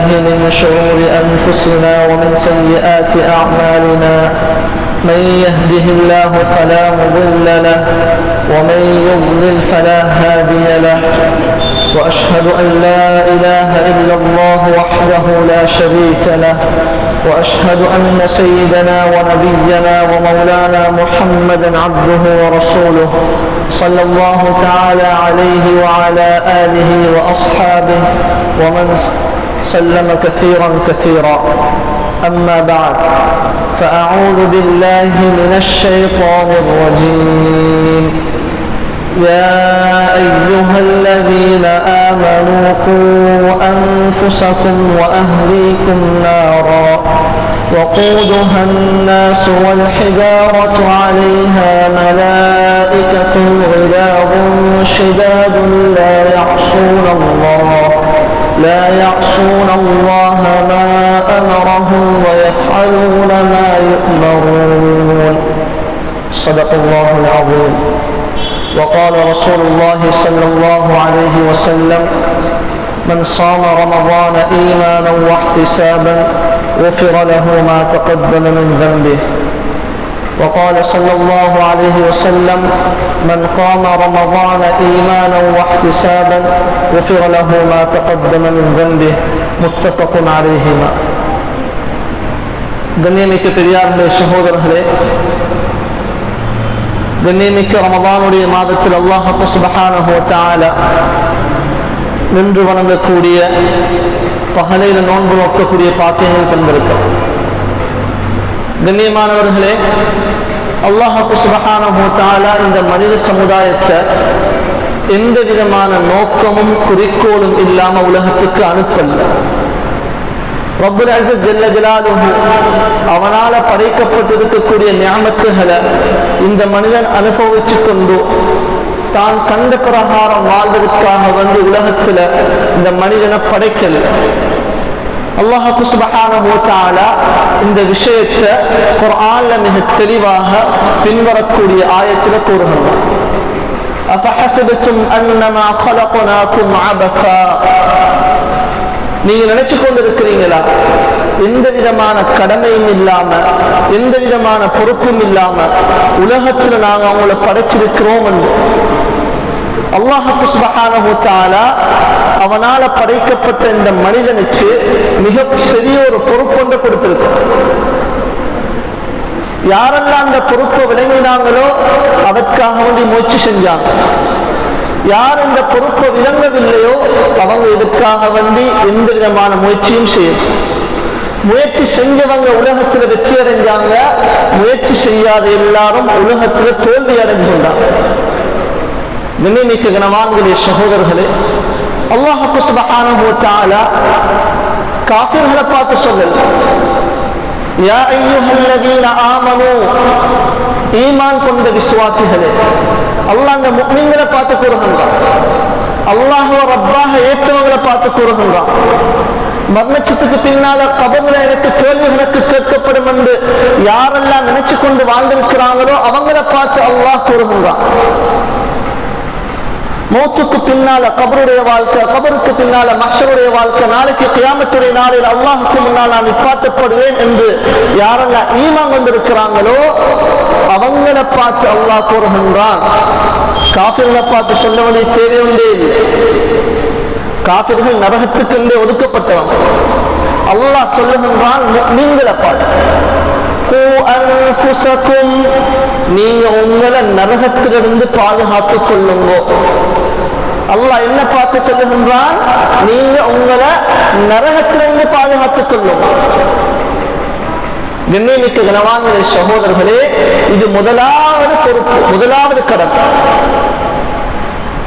من شرور أنفسنا ومن سيئات أعمالنا. من يهده الله فلا مضل له ومن يضلل فلا هادي له. وأشهد أن لا إله إلا الله وحده لا شريك له. وأشهد أن سيدنا ونبينا ومولانا محمدا عبده ورسوله صلى الله تعالى عليه وعلى آله وأصحابه ومن سلم كثيرا كثيرا. أما بعد فأعوذ بالله من الشيطان الرجيم. يا أيها الذين آمنوا قوا أنفسكم وأهليكم نارا وقودها الناس والحجارة عليها ملائكة غلاظ شداد لا يعصون الله. لا يعصون الله ما أمرهم ويفعلون ما يؤمرون. صدق الله العظيم. وقال رسول الله صلى الله عليه وسلم من صام رمضان إيمانا واحتسابا غفر له ما تقدم من ذنبه. وقال صلى الله عليه وسلم من قام رمضان إيمانا واحتسابا غفر له ما تقدم من ذنبه متفق عليهما கண்ணியமிக்க பெரியார்களே சகோதரர்களே கண்ணியமிக்க ரமதானுடைய மாதத்தில் அல்லாஹு சுபஹானஹு தஆலா நின்று வணங்கக்கூடிய பகலையில் நோன்பு நோக்கக்கூடிய பாக்கியங்கள் தந்திருக்கிறோம் கண்ணியமானவர்களே அல்லாஹாக்கு சுபகான தஆலா இந்த மனித சமுதாயத்தை எந்த விதமான நோக்கமும் குறிக்கோளும் இல்லாம உலகத்துக்கு அனுப்பல்ல ரப்புல் ஜல்ல ஜலாலுஹு அவனால படைக்கப்பட்டிருக்கக்கூடிய ஞாபகத்துகளை இந்த மனிதன் அனுபவிச்சு கொண்டு தான் கண்ட பிரகாரம் வாழ்வதற்காக வந்து உலகத்துல இந்த மனிதனை படைக்கல. அல்லாஹு சுபஹானஹு தஆலா இந்த விஷயத்தை குர்ஆன்ல மிக தெளிவாக பின்வரக்கூடிய ஆயத்துல கூறுகிறார் அஃபஹஸிபத்தும் அன்னமா خلقناكم عبثا நீங்க நினைச்சு கொண்டு இருக்கிறீங்களா எந்த விதமான கடமையும் இல்லாம எந்த விதமான பொறுப்பும் இல்லாம உலகத்துல நாங்க அவங்கள படைச்சிருக்கிறோம் என்று அல்லாஹு சுபஹானஹு தஆலா அவனால படைக்கப்பட்ட இந்த மனிதனுக்கு மிக பெரிய ஒரு பொறுப்பொன்று கொடுத்திருக்கிறான் யாரெல்லாம் அந்த பொறுப்பை விளங்கினாங்களோ அதற்காக வேண்டி முயற்சி செஞ்சாங்க. யார் இந்த பொறுப்பை விளங்கவில்லையோ அவங்க இதற்காக வேண்டி எந்த விதமான முயற்சியும் செய்யும் முயற்சி செஞ்சவங்க உலகத்துல வெற்றி அடைஞ்சாங்க. முயற்சி செய்யாத எல்லாரும் உலகத்துல தோல்வி அடைஞ்சு கொண்டாங்க நினைமிக்க கனவான்களே சகோதரர்களே அல்லாஹு சுபஹானஹு தஆலா காஃபிர்களை பார்த்து சொல்லல யா அய்யுஹல்லதீன ஆமனூ ஈமான் கொண்ட விசுவாசிகளே அல்லாஹ் அந்த முக்மீன்களை பார்த்து கூறுகின்றான் அல்லாஹுவ ரப்பாக ஏற்றவங்களை பார்த்து கூறுகின்றான் மர்மச்சத்துக்கு பின்னால கபர்ல எனக்கு கேள்வி எனக்கு கேட்கப்படும் என்று யாரெல்லாம் நினைச்சு கொண்டு வாழ்ந்திருக்கிறாங்களோ அவங்களை பார்த்து அல்லாஹ் கூறுகின்றான் மௌத்துக்கு பின்னால கபருடைய வாழ்க்கை கபருக்கு பின்னால மக்களுடைய வாழ்க்கை நாளைக்கு கியாமத்துடைய நாளில் அல்லாஹுக்கு முன்னால் நான் நிப்பாட்டப்படுவேன் என்று யாரெல்லாம் ஈமான் வந்திருக்கிறாங்களோ அவங்களை பார்த்து அல்லாஹ் கூறுகின்றான். காப்பிர்களை பார்த்து சொல்ல வேண்டிய தேவையுண்டே காபிர்கள் நரகத்துக்கென்றே ஒதுக்கப்பட்டவன். அல்லாஹ் சொல்லுகின்றான் நீங்களை பார்த்து நீங்க உங்களை நரகத்திலிருந்து பாதுகாத்துக் கொள்ளுங்க. அல்லாஹ் என்ன பார்த்து சொல்லுகின்றான்? நீங்க உங்களை நரகத்திலிருந்து பாதுகாத்துக் கொள்ளும். நிர்ணயிக்க கனவான சகோதரர்களே இது முதலாவது பொறுப்பு முதலாவது கடன்.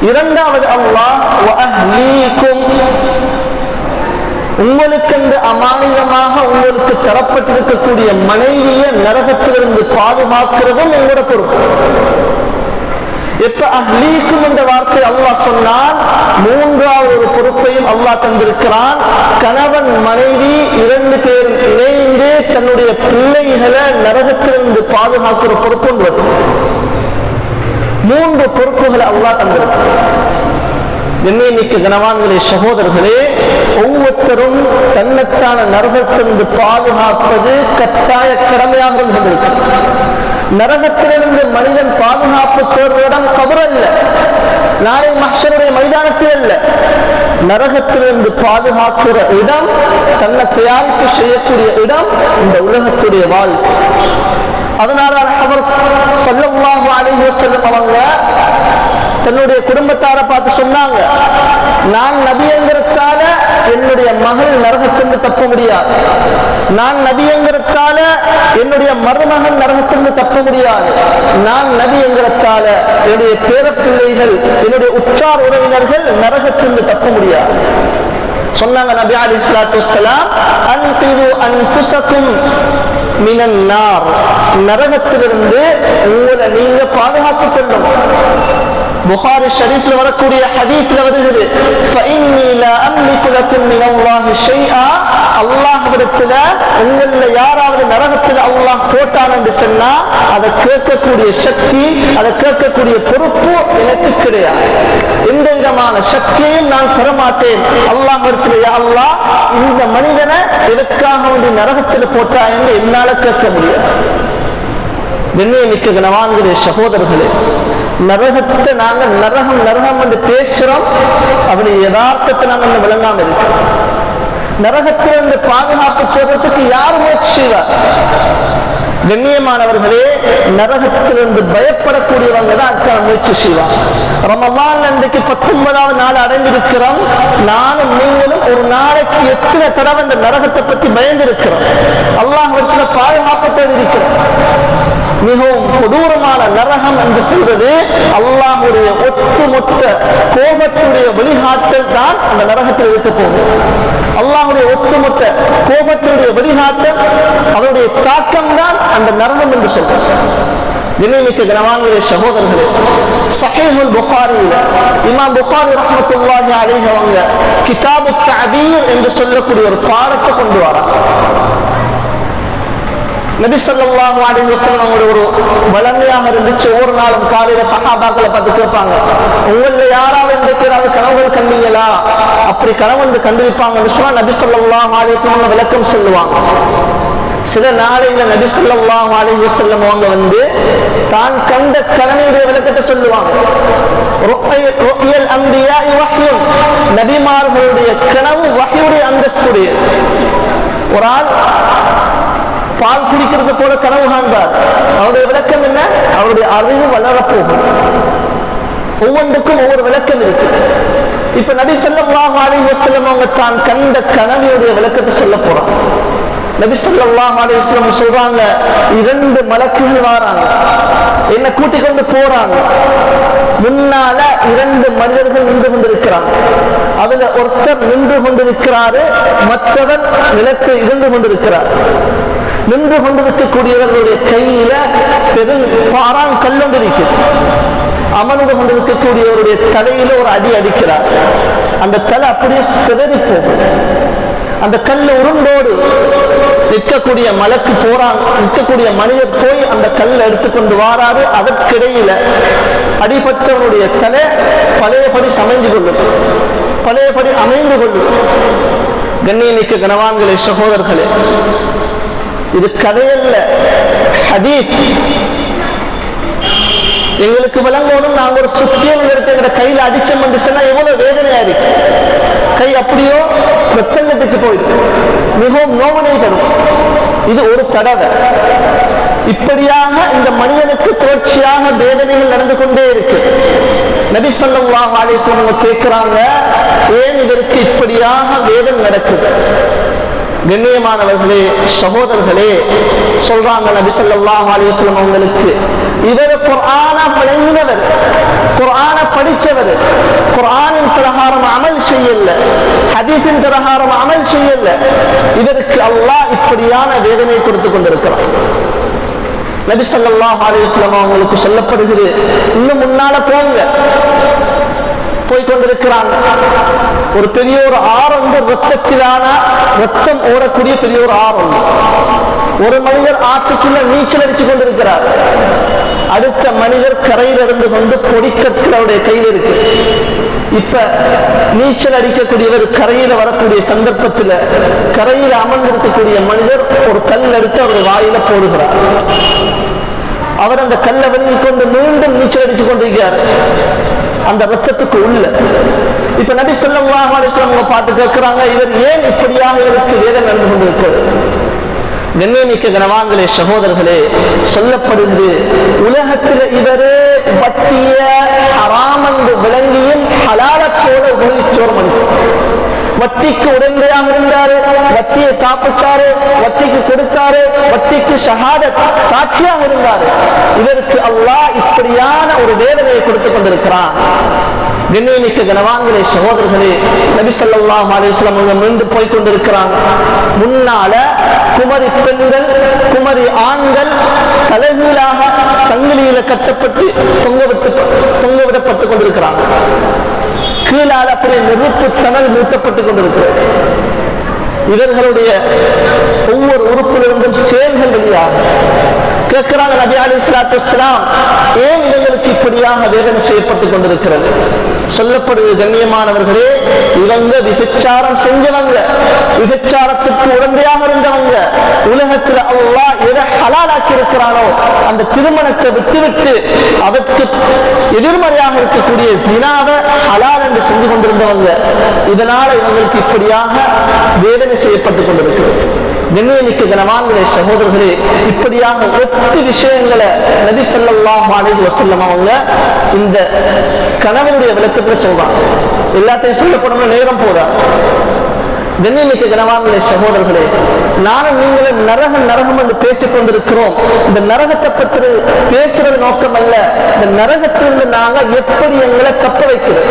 இரண்டாவது அல்லாஹ் உங்களுக்கு அமானியமாக உங்களுக்கு தரப்பட்டிருக்கக்கூடிய மனைவியை நரகத்திலிருந்து பாதுகாக்கிறதும் உங்களோட பொறுப்பு. எப்ப அஹ்லீக்கும் என்ற வார்த்தை அல்லாஹ் சொன்னால் மூன்றாவது ஒரு பொறுப்பையும் அல்லாஹ் தந்திருக்கிறான். கணவன் மனைவி இரண்டு பேரும் இணைந்து தன்னுடைய பிள்ளைகளை நரகத்திலிருந்து பாதுகாக்கிற பொறுப்பு வரும் மூன்று பொறுப்புகளை அல்லாஹ் தந்திருக்கிறான். எண்ணெய்மிக்க கனவான்களே சகோதரர்களே ஒவ்வொருத்தரும் தன்னைத்தான நரகத்திலிருந்து பாதுகாப்பது கட்டாய கடமையாக கொண்டிருக்கிறது. நரகத்திலிருந்து மனிதன் பாதுகாப்பு தேர்விடம் கபரல்ல. நாளை மஷருடைய மைதானத்தில் அல்ல. நரகத்திலிருந்து பாதுகாக்கிற இடம் தன்னை தயாரிப்பு செய்யக்கூடிய இடம் இந்த உலகத்துடைய வாழ்வு அதனால அவர் சொல்லமாக அழகிய செல்லும் அவங்க தன்னுடைய குடும்பத்தாரை பார்த்து சொன்னாங்க நான் நபியங்கிறதால என்னுடைய மகள் நரகத்திலிருந்து தப்ப முடியாது. நான் நபியங்கிறதால என்னுடைய மருமகன் நரகத்திலிருந்து தப்ப முடியாது. நான் நபி என்கிறதால என்னுடைய பேரப்பிள்ளைகள் என்னுடைய உற்றார் உறவினர்கள் நரகத்திலிருந்து தப்ப முடியாது. சொன்னாங்க நபி அலி இஸ்லாத்து வலாம் அன்புசக்கும் மினன்னார் நரகத்திலிருந்து உங்களை நீங்க பாதுகாத்துக் கொள்ளும் புகாரி ஷரீஃப்ல வரக்கூடிய ஹதீஸ்ல வருகிறது. அல்லாஹிடத்துல உங்கள யாராவது நரகத்தில் அல்லாஹ் போட்டான் என்று சொன்னா அதை கேட்கக்கூடிய சக்தி அதை கேட்கக்கூடிய பொறுப்பு எனக்கு கிடையாது. எந்த விதமான நான் பெறமாட்டேன் அல்லாஹிடத்துல அல்லாஹ் இந்த மனிதனை எதற்காக வேண்டிய நரகத்தில் போட்டா என்று என்னால கேட்க முடியாது. வெண்ணியமிக்க கனவான்கிற சகோதரர்களே நரகத்தை நாங்க நரகம் நரகம் என்று பேசுறோம் அப்படி யதார்த்தத்தை நாங்க இன்னும் விளங்காம இருக்கிறோம். நரகத்திலிருந்து பாதுகாப்பு சொல்றதுக்கு யார் முயற்சி செய்வார்? கண்ணியமானவர்களே நரகத்திலிருந்து பயப்படக்கூடியவங்க தான் அதுக்கான முயற்சி செய்வாங்க ரமவான் அன்றைக்கு பத்தொன்பதாவது நாள் அடைந்திருக்கிறோம். நானும் நீங்களும் ஒரு நாளைக்கு எத்தனை தடவை இந்த நரகத்தை பற்றி பயந்திருக்கிறோம். அல்லாஹ் பாதுகாப்பு இருக்கிறோம் மிகவும் கொடூரமான நரகம் என்று சொல்வது அல்லாஹுடைய ஒட்டுமொத்த கோபத்துடைய வழிகாட்டல் தான் அந்த நரகத்தில் இருக்க போகும். அல்லாஹுடைய ஒட்டுமொத்த கோபத்தினுடைய வழிகாட்டல் அவருடைய தாக்கம் தான் அந்த நரகம் என்று சொல்றது நினைமிக்க கனவான்களே சகோதரர்களே சஹீஹுல் புகாரியில் இமாம் புகாரி ரஹமத்துல்லாஹி அலைஹி அவங்க கிதாபு தபீர் என்று சொல்லக்கூடிய ஒரு பாடத்தை கொண்டு வராங்க. நபி அவங்களோட ஒரு வளமையாக இருந்துச்சு. ஒவ்வொரு நாளும் காலையில சகாபாக்களை பார்த்து கேட்பாங்க. உங்கள யாராவது இருக்கிறாங்க கனவுகள் கண்டீங்களா? அப்படி கனவு வந்து கண்டிருப்பாங்கன்னு சொன்னா நபி ஸல்லல்லாஹு விளக்கம் சொல்லுவாங்க. சில நாளையில நபி ஸல்லல்லாஹு அலைஹி அவங்க வந்து தான் கண்ட கனவுடைய விளக்கத்தை சொல்லுவாங்க. நபிமார்களுடைய கனவு வகையுடைய அந்தஸ்துடைய. ஒரு ஆள் பால் குடிக்கிறது போல கனவு காண்பார். அவருடைய விளக்கம் என்ன? அவருடைய அறிவு வளரப்போகும் ஒவ்வொன்றுக்கும் ஒவ்வொரு விளக்கம் இருக்கு. இப்ப நபி ஸல்லல்லாஹு அலைஹி அவங்க தான் கண்ட கனவியுடைய விளக்கத்தை சொல்ல போறோம் நபி ஸல்லல்லாஹு அலைஹி சொல்றாங்க இரண்டு மலக்குகள் வராங்க. என்ன கூட்டிக் கொண்டு போறாங்க. முன்னால இரண்டு மனிதர்கள் நின்று கொண்டிருக்கிறாங்க. அதுல ஒருத்தர் நின்று கொண்டிருக்கிறாரு மற்றவர் நிலத்தை இருந்து கொண்டிருக்கிறார். நின்று கொண்டிருக்கக்கூடியவர்களுடைய கையில பெரும் பாறான் கல்லொண்டு இருக்கிறது அமர்ந்து கொண்டிருக்கக்கூடியவருடைய தலையில ஒரு அடி அடிக்கிறார். அந்த தலை அப்படியே சிதறித்தது அந்த கல் உருண்டோடு நிற்கக்கூடிய மலைக்கு போறான் நிற்கக்கூடிய மனிதர் போய் அந்த கல்லை எடுத்துக்கொண்டு வாராரு. அதற்கிடையில அடிபட்டவனுடைய தலை பழையபடி சமைந்து கொள்ளும். பழையபடி அமைந்து கொள்ளும். கண்ணியமிக்க கனவான்களே சகோதரர்களே இது கதையல்ல. ஹதீஸ். எங்களுக்கு விளங்கணும் நாங்க ஒரு சுத்தியம் எடுத்து கையில அடிச்ச என்று சொன்னா எவ்வளவு வேதனையா இருக்கு. கை அப்படியோ ரத்தம் கட்டிச்சு போயிருக்கு மிகவும் நோவனை தரும். இது ஒரு தடவை. இப்படியாக இந்த மனிதனுக்கு தொடர்ச்சியாக வேதனைகள் நடந்து கொண்டே இருக்கு. நபி சொல்லுவாங்க அலைஹி கேட்கிறாங்க ஏன் இதற்கு இப்படியாக வேதனை நடக்குது? கண்ணியமானவர்களே சகோதரர்களே சொல்றாங்க நபி ஸல்லல்லாஹு அவங்களுக்கு. இவர் குரான விளங்கினவர் குரான படிச்சவர் குரானின் பிரகாரம் அமல் செய்யல ஹதீஃபின் பிரகாரம் அமல் செய்யல. இதற்கு அல்லாஹ் இப்படியான வேதனை கொடுத்து கொண்டிருக்கிறான். நபி ஸல்லல்லாஹு அவங்களுக்கு சொல்லப்படுகிறது இன்னும் முன்னால போங்க. போய்கொண்டிருக்கிறாங்க ஒரு பெரிய ஒரு ஆறு ரத்தத்திலான ரத்தம் ஓடக்கூடிய பெரிய ஒரு ஆறு ஒரு மனிதர் ஆற்றுக்குள்ள நீச்சல் அடிச்சு கொண்டிருக்கிறார். அடுத்த மனிதர் கரையில் இருந்து கொண்டு பொடிக்கற்கள் அவருடைய கையில் இருக்கு. இப்ப நீச்சல் அடிக்கக்கூடியவர் கரையில வரக்கூடிய சந்தர்ப்பத்தில் கரையில அமர்ந்திருக்கக்கூடிய மனிதர் ஒரு கல் எடுத்து அவருடைய வாயில போடுகிறார். அவர் அந்த கல்லை விழுங்கி கொண்டு மீண்டும் நீச்சல் அடிச்சு கொண்டிருக்கிறார். அந்த ரத்தத்துக்கு உள்ள. இப்ப நபி ஸல்லல்லாஹு அவங்க பார்த்து கேட்கிறாங்க இவர் ஏன் இப்படியாக இவருக்கு வேதம் நடந்து கொண்டிருக்கிறது? கண்ணியமிக்க கனவாங்களே சகோதரர்களே சொல்லப்படுது உலகத்தில் இவரே பட்டிய ஹராமந்து விளங்கியும் ஹலாலத்தோட உபயோகிச்சோர் மனுஷன். வட்டிக்கு உடந்தையாக இருந்தாரு வட்டியை சாப்பிட்டாரு வட்டிக்கு கொடுத்தாரு வட்டிக்கு ஷஹாதத் சாட்சியாக இருந்தாரு. இதற்கு அல்லாஹ் இப்படியான ஒரு வேதனையை கொடுத்துக் கொண்டிருக்கிறான். கண்ணியமிக்க கனவான்களே சகோதரர்களே நபி ஸல்லல்லாஹு அலைஹி அவங்க மீண்டு போய் கொண்டிருக்கிறாங்க முன்னால குமரி பெண்கள் குமரி ஆண்கள் தலைகீழாக சங்கிலியில கட்டப்பட்டு தொங்கவிட்டு தொங்கவிடப்பட்டுக் கொண்டிருக்கிறாங்க. கீழால் அப்படியே நெருப்பு தணல் மூட்டப்பட்டுக் கொண்டிருக்கிறது. இவர்களுடைய ஒவ்வொரு உறுப்பிலிருந்தும் செயல்கள் வெளியாக கேட்கிறாங்க நபி அலி இஸ்லாத்து இஸ்லாம் ஏன் எங்களுக்கு இப்படியாக வேதனை செய்யப்பட்டுக் கொண்டிருக்கிறது? சொல்லப்படுது கண்ணியமானவர்களே இவங்க விபச்சாரம் செஞ்சவங்க. விபச்சாரத்துக்கு உடந்தையாக இருந்தவங்க. உலகத்தில் அல்லா எதை ஹலாலாக்கி இருக்கிறானோ அந்த திருமணத்தை விட்டுவிட்டு அதற்கு எதிர்மறையாக இருக்கக்கூடிய ஜினாவை ஹலால் என்று செஞ்சு கொண்டிருந்தவங்க. இதனால இவங்களுக்கு இப்படியாக வேதனை செய்யப்பட்டுக் கொண்டிருக்கிறது. கண்ணியமிக்க கனவான்களே சகோதரர்களே இப்படியாக எட்டு விஷயங்களை நபி ஸல்லல்லாஹு அலைஹி வஸல்லம் அவங்க இந்த கணவனுடைய விளக்கத்தில் சொல்றாங்க. எல்லாத்தையும் சொல்லப்படணும் நேரம் போதா கண்ணியமிக்க கனவான்களே சகோதரர்களே நானும் நீங்களும் நரகம் நரகம் என்று பேசிக் கொண்டிருக்கிறோம். இந்த நரகத்தை பற்றி பேசுறது நோக்கம் அல்ல இந்த நரகத்திலிருந்து நாங்க எப்படி எங்களை கப்ப வைக்கிறோம்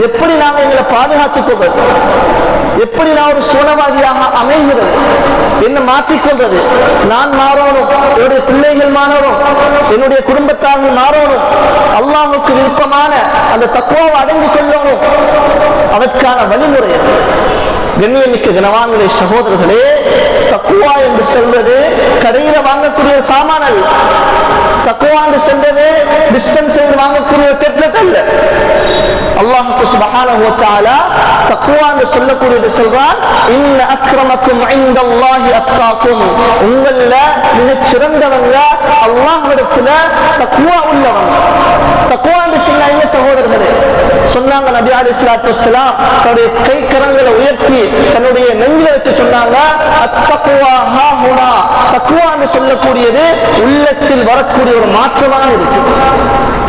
எப்படி நாங்கள் எங்களை பாதுகாத்துக் கொள்வது எப்படி நான் ஒரு சூழவாதியாக அமைகிறது? என்ன மாற்றிக்கொள்வது? நான் மாறணும். என்னுடைய பிள்ளைகள் மாறணும். என்னுடைய குடும்பத்தார்கள் மாறணும். அல்லாமுக்கு விருப்பமான அந்த தக்குவாவை அடைந்து கொள்ளணும். அதற்கான வழிமுறை கண்ணியமிக்க கனவான்களே சகோதரர்களே தக்குவா என்று சொல்வது கடையில வாங்கக்கூடிய ஒரு அல்ல தக்குவா என்று சொல்றது டிஸ்பென்சரில் வாங்கக்கூடிய ஒரு டெப்லெட் அல்ல. அல்லாஹுக்கு சுபஹானஹு வ தஆலா தக்வா என்று சொல்லக்கூடியது சொல்றான் இன்ன அக்ரமக்கும் இன்தல்லாஹி அத்காக்கும். உங்கள மிகச் சிறந்தவங்க அல்லாஹ்விடத்துல தக்வா உள்ளவங்க. தக்வா என்று சொன்னா என்ன சகோதரர்களே? சொன்னாங்க நபி அலைஹி தன்னுடைய கை கரங்களை உயர்த்தி தன்னுடைய நெஞ்சில வச்சு சொன்னாங்க தக்குவான்னு என்று சொல்லக்கூடியது உள்ளத்தில் வரக்கூடிய ஒரு மாற்றமாக இருக்கு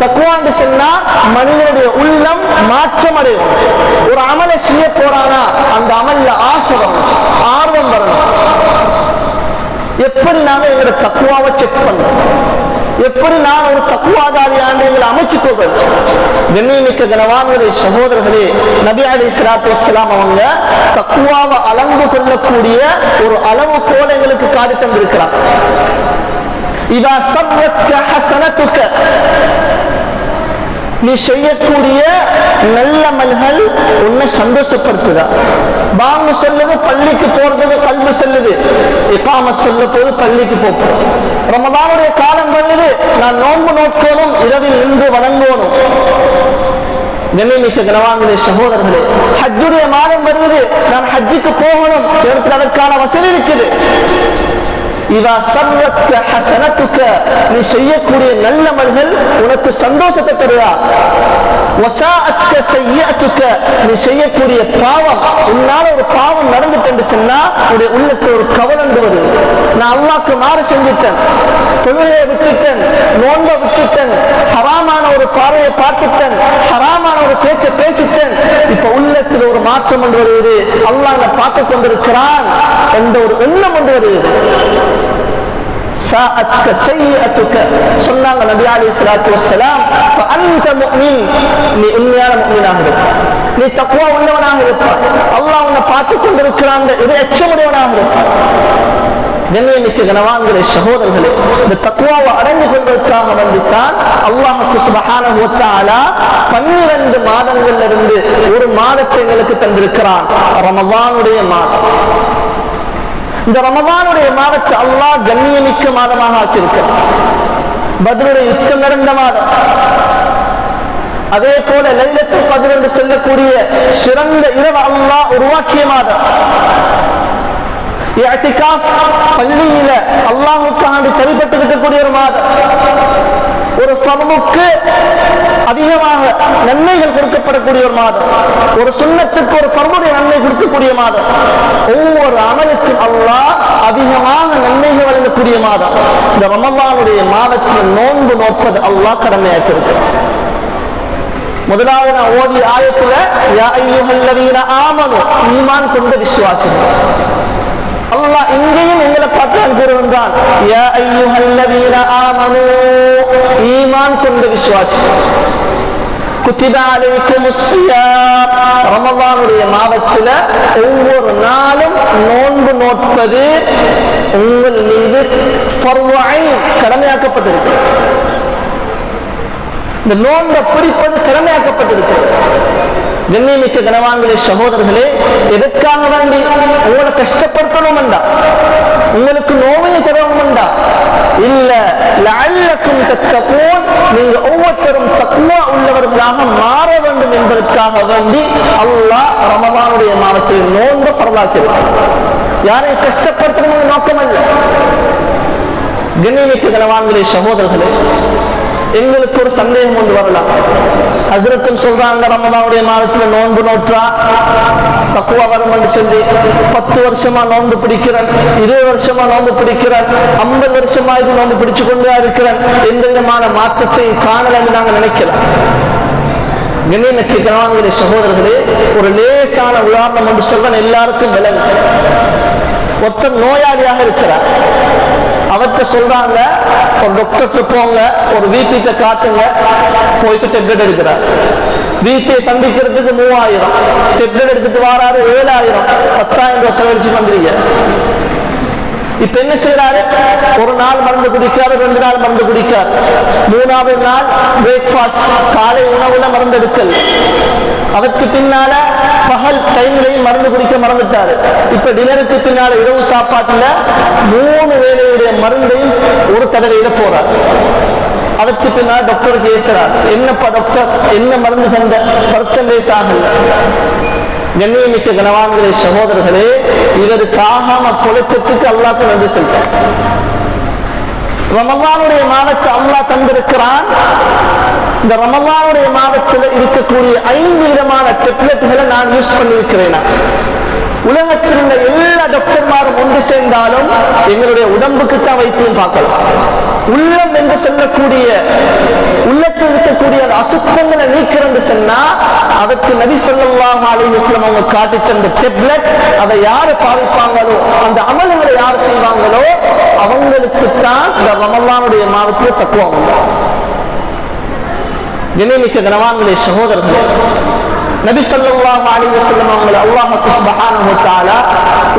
தக்குவா சொன்னா மனிதனுடைய உள்ளம் மாற்றம் அடையும். ஒரு அமலை செய்ய போறானா அந்த அமல்ல ஆசை வரணும் ஆர்வம் வரணும். எப்படி நாங்க எங்களோட தக்குவாவை செக் பண்ணணும்? எப்படி நான் ஒரு தக்குவாதாரியாண்டு எங்களை அமைச்சுக்கோங்கள் கண்ணியமிக்க கனவான்களே சகோதரர்களே நபி அலி சலாத்து வசலாம் அவங்க தக்குவாவை அளந்து கொள்ளக்கூடிய ஒரு அளவு போல எங்களுக்கு காடி தந்திருக்கிறார் இதா சப்வத்க ஹசனத்துக்க. நீ செய்யக்கூடிய நல்ல மல்கள் உன்னை சந்தோஷப்படுத்துதா? பாங்கு சொல்லுது பள்ளிக்கு போறது கல்வி செல்லுது. இப்பாம சொல்ல போது பள்ளிக்கு போகும் ரமதானுடைய காலம் போது நான் நோன்பு நோக்கணும் இரவில் நின்று வணங்கணும். கண்ணியமிக்க கனவாங்களே சகோதரர்களே ஹஜ்ஜுடைய மாதம் வருவது நான் ஹஜ்ஜுக்கு போகணும் எனக்கு அதற்கான வசதி இருக்குது. நீ செய்யக்கூடிய நல்லமல்கள் உனக்கு சந்தோஷத்தை தருவா. நீ செய்யக்கூடிய பாவம் உன்னால ஒரு பாவம் நடந்துட்டு சொன்னா உடைய உள்ளத்துல ஒரு கவலம் வருது நான் அல்லாக்கு மாறு செஞ்சுட்டேன். தொழுகையை விட்டுட்டேன் நோன்ப விட்டுட்டேன் ஹராமான ஒரு பார்வையை பார்த்துட்டேன் ஹராமான ஒரு பேச்சை பேசிட்டேன். இப்ப உள்ளத்தில் ஒரு மாற்றம் கொண்டு வருவது அல்லா பார்த்து கொண்டிருக்கிறான் என்ற ஒரு எண்ணம் கொண்டு வருகிறது சொன்னாங்க நபி அலைஹி ஸலாத்து நீ உண்மையான முஃமினாக இருப்பாய் நீ தக்வா உள்ளவனாக இருப்பாய் அல்லாஹ் உன்னை பார்த்து கொண்டிருக்கிறான். இது எச்சமுடையவனாக சகோதரர்களே இந்த தக்குவாவை அடைந்து கொள்வதற்காக வந்துத்தான் அல்லாஹுக்கு சுபஹானஹு வ பன்னிரண்டு மாதங்கள்ல இருந்து ஒரு மாதத்தை எங்களுக்கு தந்திருக்கிறான். ரமவானுடைய மாதம். இந்த ரமதானுடைய மாதத்தை அல்லாஹ் கண்ணியமிக்க மாதமாக ஆக்கியிருக்கிறார் பதிலுடைய யுத்தம் நடந்த மாதம். அதே போல லைலத்து கதிர் செல்லக்கூடிய சிறந்த இரவு அல்லாஹ் உருவாக்கிய மாதம். பள்ளியில அல்லாஹ்வுக்காண்டி தனிப்பட்டு இருக்கக்கூடிய ஒரு மாதம். ஒரு சமமுக்கு அதிகமாக நன்மைகள் கொடுக்கப்படக்கூடிய ஒரு மாதம். ஒரு சுண்ணத்துக்கு ஒரு ஃபர்முடைய நன்மை கொடுக்கக்கூடிய மாதம். ஒவ்வொரு அமலுக்கும் அல்லா அதிகமாக நன்மைகள் வழங்கக்கூடிய மாதம். இந்த ரமலானுடைய மாதத்தில் நோன்பு நோப்பது அல்லாஹ் கடமையாக்கியிருக்கிறார் முதலாவது நான் ஓதிய ஆயத்துல யா ஆமனு ஈமான் கொண்ட விசுவாசிகள். அல்லாஹ் இங்கேயும் எங்களை பார்த்து கூறுகின்றான். யா ஐயுஹல்லதீன ஆமனு. ஈமான் கொண்ட விசுவாசி குத்திப அலைக்கும் ரமலானுடைய மாதத்துல ஒவ்வொரு நாளும் நோன்பு நோட்பது உங்கள் மீது கடமையாக்கப்பட்டிருக்கு இந்த நோன்பை பிடிப்பது திறமையாக்கப்பட்டிருக்கிறது. கண்ணியமிக்க கனவான்களே சகோதரர்களே எதற்காக வேண்டி உங்களை கஷ்டப்படுத்தணும் என்றா? உங்களுக்கு நோயை தரவும் என்றா? இல்ல லஅல்லக்கும் தத்தகூன் நீங்க ஒவ்வொருத்தரும் தக்குவா உள்ளவர்களாக மாற வேண்டும் என்பதற்காக வேண்டி அல்லாஹ் ரமதானுடைய மாதத்தில் நோன்பு பரவாக்கிறார் யாரை கஷ்டப்படுத்தணும் நோக்கம் அல்ல கண்ணியமிக்க கனவான்களே சகோதரர்களே எங்களுக்கு ஒரு சந்தேகம் கொண்டு வரலாம் ஹசரத்தும் சொல்றாங்க ரமதாவுடைய மாதத்துல நோன்பு நோற்றா? பக்குவா வரும் என்று சொல்லி பத்து வருஷமா நோன்பு பிடிக்கிறேன் இருபது வருஷமா நோன்பு பிடிக்கிறேன் ஐம்பது வருஷமா இது நோன்பு பிடிச்சு கொண்டுதான் இருக்கிறேன் எந்த விதமான மாற்றத்தை காணல என்று நாங்கள் நினைக்கலாம் கண்ணியனுக்கு கணவான்களே சகோதரர்களே ஒரு லேசான உதாரணம் என்று சொல்றேன் எல்லாருக்கும் விலங்கு ஒருத்தர் நோயாளியாக இருக்கிறார். அவர்கிட்ட சொல்றாங்க ஒரு டாக்டர்கிட்ட போங்க ஒரு வீட்டுக்கு காட்டுங்க. போயிட்டு டெப்லெட் எடுக்கிறார். வீட்டை சந்திக்கிறதுக்கு மூவாயிரம். டெப்லெட் எடுத்துட்டு வராரு ஏழாயிரம். பத்தாயிரம் ரூபாய் செலவழிச்சு வந்துறீங்க இப்ப என்ன செய்யறாரு ஒரு நாள் மருந்து குடிக்காரு ரெண்டு நாள் மருந்து குடிக்காரு மூணாவது நாள் பிரேக்ஃபாஸ்ட் காலை உணவுல மருந்து எடுக்கல். அதற்கு பின்னால பகல் டைம் மருந்து குடிக்க மறந்துட்டாரு. இப்ப டினருக்கு பின்னால இரவு சாப்பாட்டுல மூணு வேலையுடைய மருந்தையும் ஒரு தடவையில போறார். அதற்கு பின்னால் டாக்டர் ஏசுறார். என்னப்பா டாக்டர் என்ன மருந்து தந்த? பர்சன்டேஜ் ஆகல கண்ணியமிக்க கனவான்களே சகோதரர்களே இவர் சாகாம பொழைச்சத்துக்கு அல்லாக்கு நன்றி செல்றார். ரமலானுடைய மாதத்தை அல்லாஹ் தந்திருக்கிறான். இந்த ரமலானுடைய மாதத்தில் இருக்கக்கூடிய ஐந்து விதமான டெப்லெட்டுகளை நான் யூஸ் பண்ணியிருக்கிறேன். உலகத்தில் உள்ள எல்லா டாக்டர்மாரும் ஒன்று சேர்ந்தாலும் எங்களுடைய உடம்புக்கு தான் வைத்தியம் பார்க்கலாம். உள்ளம் என்று சொல்லக்கூடிய உள்ளத்தில் இருக்கக்கூடிய அசுத்தங்களை நீக்கிறது சொன்னா அதற்கு நபி சொல்லலாம் அலிவஸ்லம் அவங்க காட்டி தந்த டெப்லெட் அதை யாரு பாவிப்பாங்களோ அந்த அமல்களை யார் செய்வாங்களோ அவங்களுக்கு தான் இந்த ரமல்லானுடைய மாதத்தில் தக்குவாங்க நிலைமிக்க கனவான்களே சகோதரர்கள் நபி ஸல்லல்லாஹு அலைஹி அவங்களை அல்லாஹ் சுப்ஹானஹு வ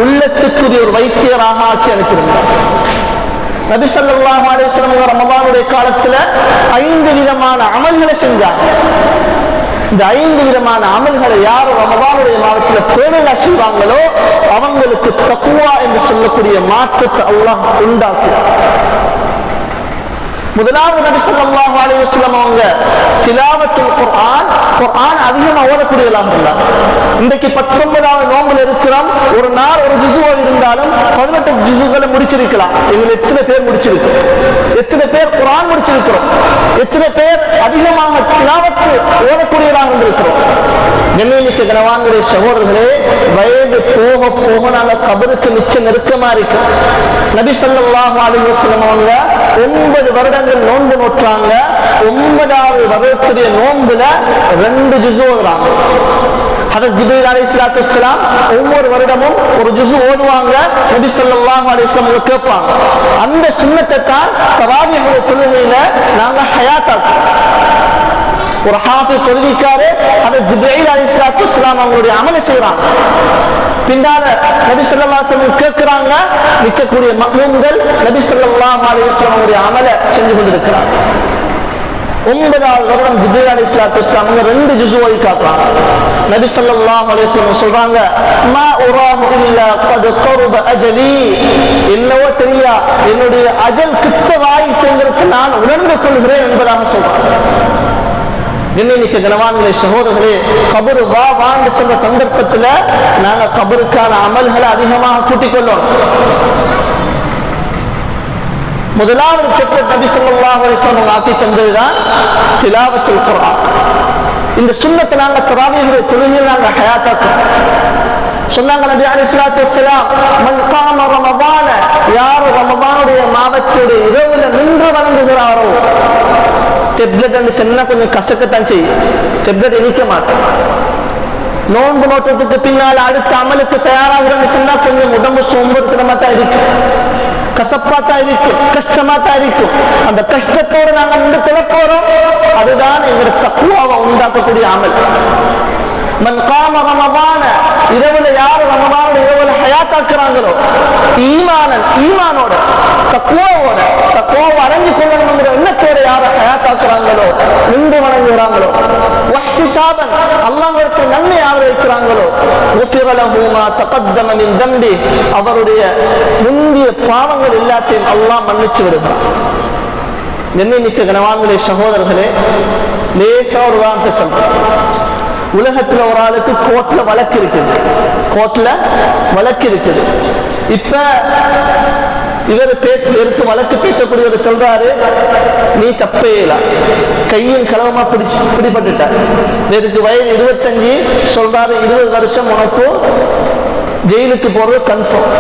உள்ளத்துக்குரிய ஒரு வைத்தியராக ஆக்கி அனுப்பியிருந்தார். நபி ஸல்லல்லாஹு அலைஹி வஸல்லம் காலத்துல ஐந்து விதமான அமல்களை செஞ்சாங்க. இந்த ஐந்து விதமான அமல்களை யார் ரமலானுடைய மாதத்துல பேரலா செய்வாங்களோ அவங்களுக்கு தக்குவா என்று சொல்லக்கூடிய மாற்றத்தை அல்லாஹ் உண்டாக்குறார் முதலாவது நபி ஸல்லல்லாஹு அலைஹி அவங்க திலாவத்துல் குர்ஆன் குர்ஆன் அதிகமா ஓதக்கூடியவர்களாக இன்றைக்கு 19வது நோம்பில் இருக்கிறோம் ஒரு நாள் ஒரு ஜுசுவா இருந்தாலும் 18 ஜுசுகளை முடிச்சிருக்கலாம். எங்களை எத்தனை பேர் முடிச்சிருக்கு? எத்தனை பேர் குரான் முடிச்சிருக்கிறோம்? எத்தனை பேர் அதிகமாக திலாவத்து ஓடக்கூடியதாக இருக்கிறோம் கண்ணியமிக்க கனவான்களுடைய சகோதரர்களே வயது போக போக நாங்க கபருக்கு மிச்சம் நெருக்கமா இருக்கு. நபி ஸல்லல்லாஹு அலைஹி வஸல்லம் அவங்க ஒன்பது வருடங்கள் நோன்பு நோற்றாங்க. ஒன்பதாவது வருடத்துடைய நோன்புல ரெண்டு ஜுசு ஓதுறாங்க. ஹதரத் ஜிப்ரீல் அலைஹிஸ்ஸலாத்து வஸ்ஸலாம் ஒவ்வொரு வருடமும் ஒரு ஜுசு ஓதுவாங்க. நபி ஸல்லல்லாஹு அலைஹி கேட்பாங்க. அந்த சுன்னத்தை தான் தராவியுடைய தொழுகையில நாங்க ஹயாத்தாக்குறோம் ஒரு ஹாஃபி தொழுவிக்காரு அதை ஜிப்ரீல் அலைஹிஸ்ஸலாத்து வஸ்ஸலாம் அவங்களுடைய அமலை செய்றாங்க பின்னால நபி ஸல்லல்லாஹு அலைஹி கேட்கிறாங்க. நிற்கக்கூடிய மக்மூம்கள் நபி ஸல்லல்லாஹு அலைஹி வஸல்லம் அமலை செஞ்சு கொண்டிருக்கிறாங்க. ஒன்பதாவது வருடம் ஜிப்ரீல் அலி இஸ்லாத்து இஸ்லாம் ரெண்டு ஜுசு ஓதி காட்டுறாங்க. நபி ஸல்லல்லாஹு அலைஹி வஸல்லம் சொல்றாங்க மா உராஹு இல்லா கத் கருப அஜலி. என்னவோ தெரியா என்னுடைய அஜல் கிட்ட வாயிட்டுங்கிறது நான் உணர்ந்து கொள்கிறேன் என்பதாக சொல்றாங்க. இன்னைக்கு கனவான்களே சகோதரர்களே கபரு வா வான்னு சொல்ற சந்தர்ப்பத்துல நாங்க கபருக்கான அமல்களை அதிகமாக கூட்டிக் கொள்ளோம் முதலாவது செப்ப நபி ஸல்லல்லாஹு ஆக்கி தந்ததுதான் திலாவத்தில் குரான் இந்த சுண்ணத்தை நாங்க தராவீஹுடைய தொழிலில் நாங்க ஹயாத்தாக்குறோம். சொன்னாங்க நபி அலைஹிஸ்ஸலாத்து வஸ்ஸலாம் மன் காம ரமதான யார் ரமதானுடைய மாதத்துடைய இரவுல நின்று வணங்குகிறாரோ டெப்லெட் என்று சொன்னா கொஞ்சம் கசக்கத்தான் செய்யும் டெப்லெட் எரிக்க மாட்டோம் நோன்பு நோட்டத்துக்கு பின்னால் அடுத்த அமலுக்கு தயாராகிறோம்னு சொன்னா கொஞ்சம் உடம்பு சோம்புத்தனமா தான் இருக்கும் கசப்பா தான் இருக்கும் கஷ்டமா தான் இருக்கும் அந்த கஷ்டத்தோடு நாங்க வந்து திறப்போறோம் அதுதான் எங்களோட தக்குவாவை உண்டாக்கக்கூடிய அமல் மன் காம ரமபான இரவுல யாரு ரமபானோட இரவுல ஹயாத்தாக்குறாங்களோ ஈமானன் ஈமானோட தக்குவாவோட தக்குவாவை அடைஞ்சு கொள்ளணுங்கிற எண்ணத்தோட ஹயாத்தாக்குறாங்களோ நின்று வணங்குகிறாங்களோ வஹ்திசாபன் நன்மை தம்பி அவருடைய முந்திய பாவங்கள் எல்லாத்தையும் அல்லாஹ் மன்னிச்சு விடுகிறான். என்னை மிக்க கனவான்களே சகோதரர்களே லேசா ஒரு வார்த்தை சொல்றேன். உலகத்துல ஒரு ஆளுக்கு கோர்ட்ல வழக்கு இருக்குது. கோர்ட்ல வழக்கு இருக்குது. இப்ப இவர் பேச எடுத்து வழக்கு பேசக்கூடியவர் சொல்றாரு. நீ தப்பே இல்ல. கையும் களவமா பிடிச்சு பிடிபட்டுட்ட. இவருக்கு வயது இருபத்தஞ்சு சொல்றாரு இருபது வருஷம் உனக்கும் ஜெயிலுக்கு போறது கன்ஃபார்ம்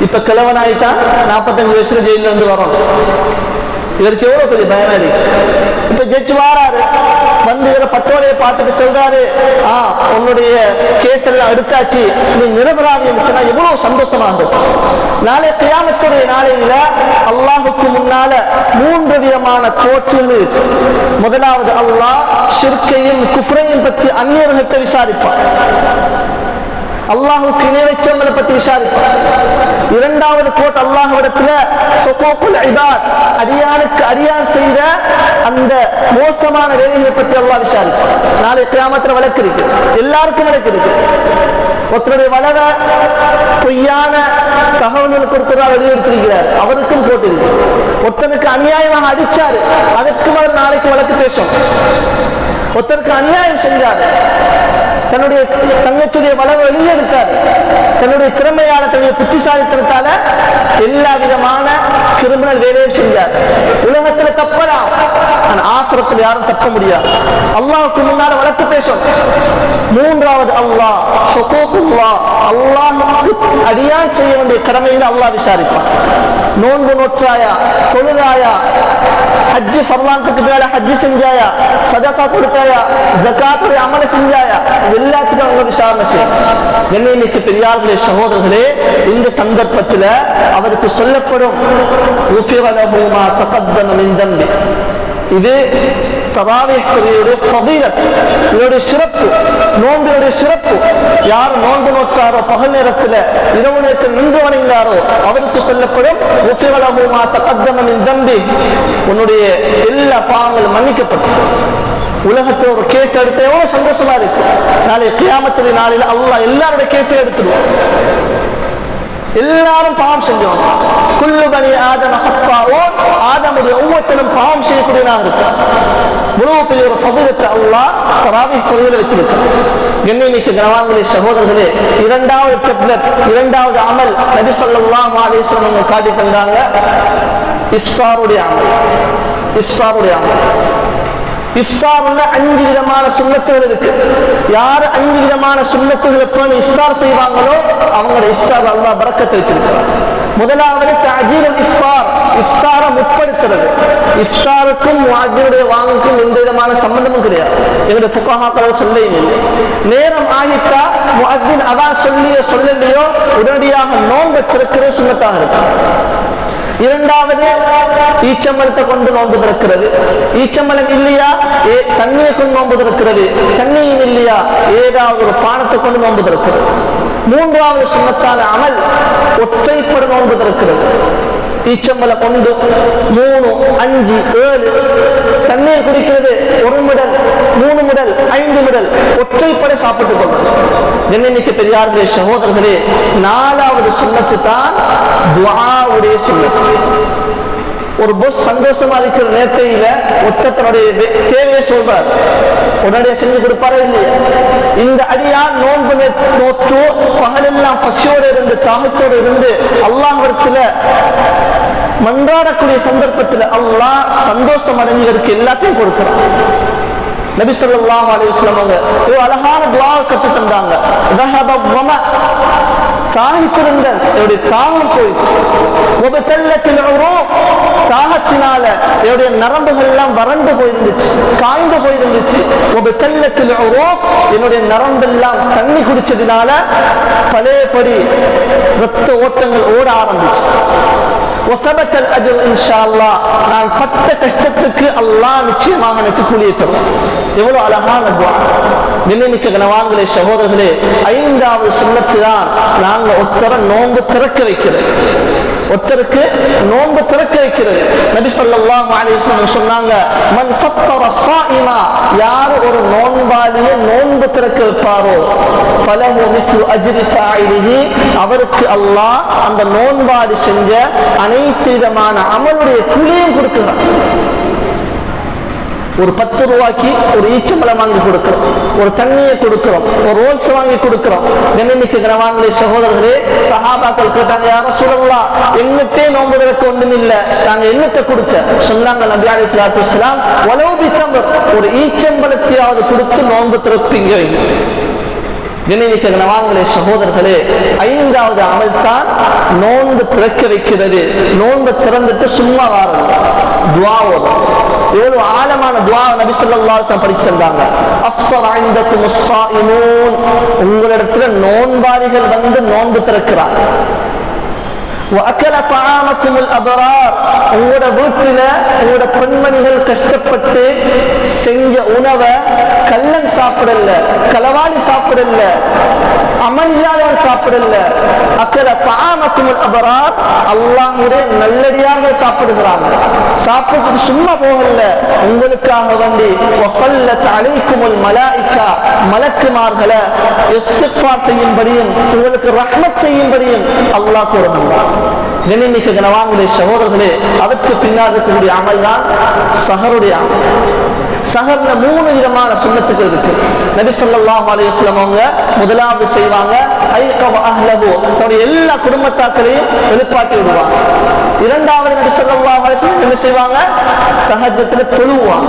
இப்ப கிழவன் ஆயிட்டா நாற்பத்தஞ்சு வயசுல ஜெயில இருந்து வரணும் இவருக்கு எவ்வளவு பெரிய பயனாளி? இருக்கு இப்ப ஜட்ஜ் வாராரு. வந்து இதுல பட்டோலையை பார்த்துட்டு சொல்றாரு. ஆ உன்னுடைய கேஸ் எல்லாம் எடுத்தாச்சு நீ நிரபராதி சொன்னா எவ்வளவு சந்தோஷமா இருந்தது. நாளை கியாமத்துடைய நாளையில அல்லாஹுக்கு முன்னால மூன்று விதமான கோற்றுகள் இருக்கு முதலாவது அல்லாஹ் சிற்கையும் குஃப்ரையும் பற்றி அந்நியர்கிட்ட விசாரிப்பான். அல்லாஹுக்கு இணை வச்சவங்களை பத்தி விசாரிப்பார் இரண்டாவது கோட் அல்லாஹுடத்துல ஹுகூக்குல் இபாத் அடியானுக்கு அடியான் செய்த அந்த மோசமான வேலைகளை பற்றி அல்லாஹ் விசாரிப்பார் நாளை கிராமத்துல வழக்கு இருக்கு. எல்லாருக்கும் வழக்கு இருக்கு. ஒருத்தருடைய வளர பொய்யான தகவல்கள் கொடுத்ததா வெளியெடுத்திருக்கிறார் அவருக்கும் போட்டு இருக்கு. ஒருத்தனுக்கு அநியாயமாக அடிச்சாரு. அதற்கும் அவர் நாளைக்கு வழக்கு பேசும். ஒருத்தருக்கு அநியாயம் செஞ்சாரு. தன்னுடைய தங்கச்சுடைய வளவு வெளியெடுத்தார். தன்னுடைய திறமையான தன்னுடைய புத்திசாலித்தனத்தால எல்லா விதமான கிரிமினல் வேலையும் செஞ்சார். உலகத்துல தப்பலாம் ஆனா ஆசிரத்தில் யாரும் தப்ப முடியாது. அல்லாவுக்கு முன்னால வழக்கு பேசும். மூன்றாவது அல்லாஹ் ஹுகூக்குல்லாஹ் அடியான் செய்ய வேண்டிய கடமைகளை அல்லாஹ் விசாரிப்பான். நோன்பு நோற்றாயா? தொழுதாயா? ஹஜ்ஜு பர்லாந்துக்கு மேல ஹஜ்ஜு செஞ்சாயா? சதகா கொடுத்தாயா? ஜக்காத்துடைய அமல செஞ்சாயா? எல்லாத்துக்கும் அவங்க விசாரணை செய்யும் என்னைக்கு பெரியார்களே சகோதரர்களே இந்த சந்தர்ப்பத்துல அவருக்கு சொல்லப்படும் உஃபிரலஹுமா தகத்தம தம்பி. இது தராவியுடைய ஃபதீலத் இதோடைய சிறப்பு நோன்பினுடைய சிறப்பு. யார் நோன்பு நோக்காரோ பகல் நேரத்துல இரவு நேரத்தில் நின்று வணங்கினாரோ அவருக்கு சொல்லப்படும் உஃபிரலஹுமா தகத்தம தம்பி. உன்னுடைய எல்லா பாவங்களும் மன்னிக்கப்பட்டது உலகத்தில் ஒரு கேஸ் எடுத்த எவ்வளவு சந்தோஷமா இருக்கு? நாளை கியாமத்துடைய நாளில் அல்லாஹ் எல்லாருடைய கேஸையும் எடுத்துருவோம் எல்லாரும் பாவம் செஞ்சோம் குல்லு பனி ஹத்தாவோ ஆதமுடைய ஒவ்வொருத்தரும் பாவம் செய்யக்கூடியதாக இருக்கு இவ்வளவு பெரிய ஒரு பகுதத்தை அல்லாஹ் ராவி பகுதியில் வச்சிருக்கிறார் கண்ணியமிக்க கனவான்களே சகோதரர்களே இரண்டாவது டெப்லெட் இரண்டாவது அமல் நபி சொல்லலாம் மாதேஸ்வரன் காட்டி தந்தாங்க இஃப்தாருடைய அமல். இஃப்தாருடைய அமல். இஃப்தார்ல அஞ்சு விதமான சுண்ணத்துகள் இருக்கு. யார் அஞ்சு விதமான சுண்ணத்துகளை பேணி இஃப்தார் செய்வாங்களோ அவங்களோட இஃப்தார் அல்லா பறக்கத்தை வச்சிருக்கிறார் முதலாவது அஜீரன் இஃப்தார். இஃப்தாரை முற்படுத்துறது. இஃப்தாருக்கும் வாஜியுடைய வாங்குக்கும் எந்த விதமான சம்பந்தமும் கிடையாது. எங்களுடைய புக்கமாக்கள் சொல்லையும் இல்லை. நேரம் ஆகிட்டா முஅத்தின் அதான் சொல்லியோ சொல்லலையோ உடனடியாக நோன்பு திறக்கிற சுண்ணத்தாக இருக்கு இரண்டாவது ஈச்சம்பழத்தை கொண்டு நோன்பு திறக்கிறது. ஈச்சம்பழம் இல்லையா? ஏ தண்ணியை கொண்டு நோன்பு திறக்கிறது. தண்ணியும் இல்லையா? ஏதாவது ஒரு பானத்தை கொண்டு நோன்பு திறக்கிறது. மூன்றாவது சுண்ணத்தான அமல் ஒற்றைப்படு நோன்பு திறக்கிறது. ஈச்சம்பளை கொண்டு மூணு அஞ்சு ஏழு. தண்ணீர் குடிக்கிறது ஒரு முடல் மூணு முடல் ஐந்து முடல் ஒற்றைப்படை சாப்பிட்டு கொள்வது என்னென்னைக்கு சகோதரர்களே நாலாவது சுண்ணத்து தான் துவாவுடைய சுண்ணத்து. ஒரு பொஸ் சந்தோஷமா இருக்கிற நேரத்தையில ஒத்தத்தனுடைய தேவையை சொல்றார் உடனடியாக செஞ்சு கொடுப்பாரா இல்லையா? இந்த அடியார் நோன்பு நோற்று பகலெல்லாம் பசியோடு இருந்து தாமத்தோடு இருந்து அல்லாஹிடத்துல மன்றாடக்கூடிய சந்தர்ப்பத்தில் அல்லாஹ் சந்தோஷம் அடைஞ்சவருக்கு எல்லாத்தையும் கொடுக்கிறான். நபி ஸல்லல்லாஹு அலைஹி அவங்க ஒரு அழகான துஆவை கற்று தந்தாங்க தாகித்திருந்த என்னுடைய தாகம் போயிடுச்சு. உபத்தல்லத்தில் தாகத்தினால என்னுடைய நரம்புகள் எல்லாம் வறண்டு போயிருந்துச்சு காய்ந்து போயிருந்துச்சு. உப உபத்தல்லத்தில் என்னுடைய நரம்பெல்லாம் தண்ணி குடிச்சதுனால பழையபடி ரத்த ஓட்டங்கள் ஓட ஆரம்பிச்சு. وثبت الاجر ان شاء الله நான் பட்ட கஷ்டத்துக்கு அல்லாஹ் நிச்சயமாக எனக்கு கூலியை தரும் எவ்வளவு அழகான துவா நிலைமிக்க கனவான்களே சகோதரர்களே ஐந்தாவது சுண்ணத்து தான் நாங்க ஒருத்தர நோன்பு திறக்க வைக்கிறது ஒருத்தருக்கு நோன்பு திறக்க வைக்கிறது. நபி ஸல்லல்லாஹு சொன்னாங்க மன் யார் ஒரு நோன்பாளிய நோன்பு திறக்க வைப்பாரோ? பல அவருக்கு அல்லாஹ் அந்த நோன்பாடி செஞ்ச அனைத்து விதமான அமலுடைய குழியும் கொடுக்கிறார் ஒரு பத்து ரூபாய்க்கு ஒரு ஈச்சம்பளம் வாங்கி கொடுக்கிறோம். ஒரு தண்ணியை கொடுக்கிறோம். ஒரு ரோல்ஸ் வாங்கி கொடுக்கிறோம். நினைமிக்கு கிரவாங்களே சகோதரர்களே சகாபாக்கள் கேட்டாங்க யாரும் சொல்லலாம் எண்ணத்தே நோம்புதற்கு ஒன்றும் இல்லை. நாங்கள் எண்ணத்தை கொடுக்க. சொன்னாங்க நபி அலி சலாத்து வலாம் உலவு ஒரு ஈச்சம்பளத்தையாவது கொடுத்து நோன்பு திறப்பீங்க. வைங்க நினைவிக்க நவாங்களே சகோதரர்களே ஐந்தாவது அமல் தான் நோன்பு திறக்க வைக்கிறது. நோன்பு திறந்துட்டு சும்மா வாரம் துவா எவ்வளவு ஆழமான துவா நபி சொல்லாசம் படிச்சு தந்தாங்க. உங்களிடத்துல நோன்பாரிகள் வந்து நோன்பு திறக்கிறார் உங்களோட வீட்டில உங்களோட பெண்மணிகள் கஷ்டப்பட்டு செஞ்ச உணவை கள்ளன் சாப்பிடல களவாளி சாப்பிடல அமல் இல்லாதவன் சாப்பிடல. அக்கல பாமக்குமல் அபரார் அல்லாஹுடைய நல்லடியாக சாப்பிடுகிறாங்க சாப்பிட்டு சும்மா போகல. உங்களுக்காக வந்து அழைக்குமல் மலாய்க்கா மலக்குமார்களை செய்யும்படியும் உங்களுக்கு ரஹ்மத் செய்யும்படியும் அல்லாஹ் கூறுகிறார் நினைமிக்க கனவாங்களுடைய சகோதரர்களே அதற்கு பின்னால் இருக்கக்கூடிய அமல் தான் சஹருடைய அமல். சஹர்ல மூணு விதமான சுண்ணத்துக்கு இருக்கு. நபி ஸல்லல்லாஹு அலைஹி அவங்க முதலாவது செய்வாங்க தன்னுடைய எல்லா குடும்பத்தாக்களையும் எழுப்பாட்டி விடுவாங்க. இரண்டாவது நபி ஸல்லல்லாஹு அலைஹி என்ன செய்வாங்க? சகஜத்துல தொழுவாங்க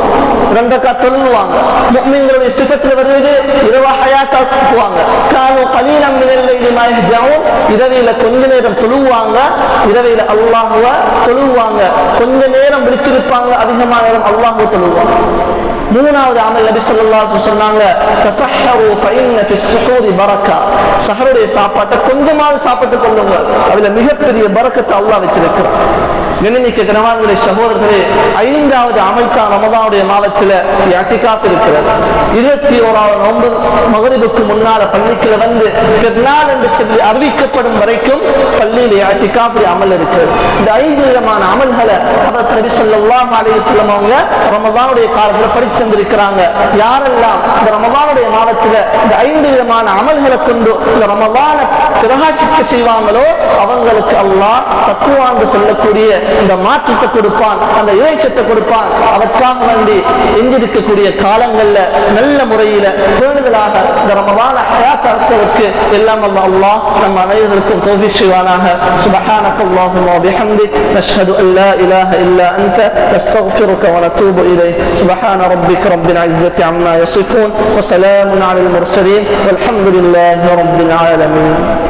ரெண்டக்கா தொழுவாங்க முக்மீன்களுடைய சிஃபத்துல வருது இரவா ஹயாத்தா போவாங்க. காலம் கலீலம் நிலையிலும் இரவையில கொஞ்ச நேரம் தொழுவாங்க இரவையில அல்லாஹுவ தொழுவாங்க கொஞ்ச நேரம் விழிச்சிருப்பாங்க. அதிகமான நேரம் அல்லாஹுவ தொழுவாங்க மூணாவது அமல் நபி ஸல்லல்லாஹு சொன்னாங்க சஹருடைய சாப்பாட்டை கொஞ்சமாவது சாப்பிட்டு கொள்ளுங்க அதுல மிகப்பெரிய பறக்கத்தை அல்லா வச்சிருக்கிறான். நினைமிக்க கனவான்களுடைய சகோதரர்களே ஐந்தாவது அமைத்தா ரமதானுடைய மாதத்தில் யாத்திகாப் இருக்கிறது. இருபத்தி ஓராவது நோன்பு மகரிபுக்கு முன்னால பள்ளிக்குள்ள வந்து பெருநாள் என்று சொல்லி அறிவிக்கப்படும் வரைக்கும் பள்ளியில யாத்திகாப்புடைய அமல் இருக்கிறது. இந்த ஐந்து விதமான அமல்களை அவர் நபி ஸல்லல்லாஹு அலைஹி வஸல்லம் அவங்க ரமதானுடைய காலத்தில் படித்து தந்திருக்கிறாங்க. யாரெல்லாம் இந்த ரமதானுடைய மாதத்தில் இந்த ஐந்து விதமான அமல்களை கொண்டு இந்த ரமதான பிரகாசிக்க செய்வாங்களோ அவங்களுக்கு அல்லாஹ் தத்துவாங்க சொல்லக்கூடிய இந்த மாற்றத்தை கொடுப்பான் அந்த இறைச்சத்தை கொடுப்பான் அதற்காக வேண்டி எஞ்சிருக்கக்கூடிய காலங்கள்ல நல்ல முறையில பேணுதலாக இந்த ரமதான ஹயாத்தாக்குவதற்கு எல்லாம் அல்ல அல்லாஹ் நம் அனைவருக்கும் தௌஃபீக் செய்வானாக சுபஹானக اللهم وبحمدك نشهد ان لا اله الا انت نستغفرك ونتوب اليك سبحان ربك رب العزه عما يصفون وسلام على المرسلين والحمد لله رب العالمين